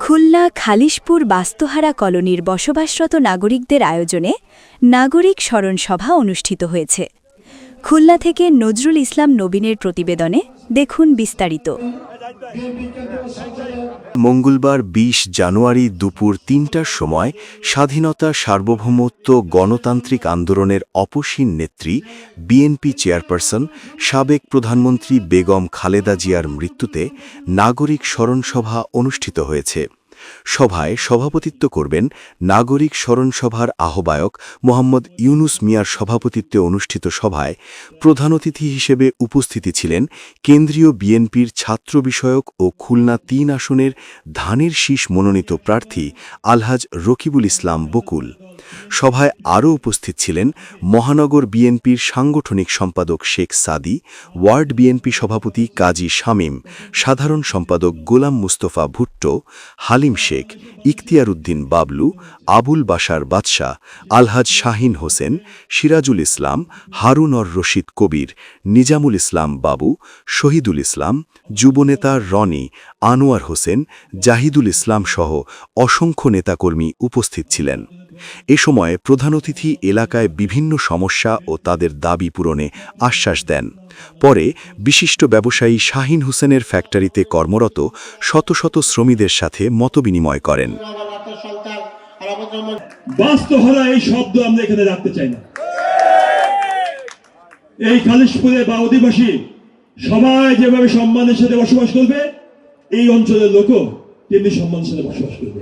খুলনা খালিশপুর বাস্তুহারা কলোনির বসবাসরত নাগরিকদের আয়োজনে নাগরিক স্মরণ সভা অনুষ্ঠিত হয়েছে। খুলনা থেকে নজরুল ইসলাম নবীনের প্রতিবেদনে দেখুন বিস্তারিত। মঙ্গলবার ২০ জানুয়ারি দুপুর তিনটার সময় স্বাধীনতা সার্বভৌমত্ব গণতান্ত্রিক আন্দোলনের অপসীন নেত্রী বিএনপি চেয়ারপারসন সাবেক প্রধানমন্ত্রী বেগম খালেদা জিয়ার মৃত্যুতে নাগরিক স্মরণসভা অনুষ্ঠিত হয়েছে। সভায় সভাপতিত্ব করবেন নাগরিক স্মরণসভার আহ্বায়ক মোহাম্মদ ইউনুস মিয়ার সভাপতিত্বে অনুষ্ঠিত সভায় প্রধান অতিথি হিসেবে উপস্থিতি ছিলেন কেন্দ্রীয় বিএনপির ছাত্র বিষয়ক ও খুলনা তিন আসনের ধানের শীষ মনোনীত প্রার্থী আলহাজ রকিবুল ইসলাম বকুল। সভায় আরও উপস্থিত ছিলেন মহানগর বিএনপির সাংগঠনিক সম্পাদক শেখ সাদি, ওয়ার্ড বিএনপি সভাপতি কাজী শামীম, সাধারণ সম্পাদক গোলাম মুস্তফা ভুট্টো, হালিম শেখ ইখতিয়ার উদ্দিন বাবলু, আবুল বাশার বাদশাহ, আলহাজ শাহিন হোসেন, সিরাজুল ইসলাম হারুনর রশিদ কবির, নিজামুল ইসলাম বাবু, শহীদুল ইসলাম, যুবনেতা রনি, আনোয়ার হোসেন, জাহিদুল ইসলাম সহ অসংখ্য নেতাকর্মী উপস্থিত ছিলেন। এ সময় প্রধান অতিথি এলাকায় বিভিন্ন সমস্যা ও তাদের দাবি পূরণে আশ্বাস দেন। পরে বিশিষ্ট ব্যবসায়ী শাহিন হোসেনের ফ্যাক্টরিতে কর্মরত শত শত শ্রমীদের সাথে মতবিনিময় করেন। এই শব্দ আমরা এখানে রাখতে চাই না। এই খালিশপুরে বা অধিবাসী সবাই যেভাবে সম্মানের সাথে বসবাস করবে, এই অঞ্চলের লোকও তেমনি সম্মানের সাথে বসবাস করবে।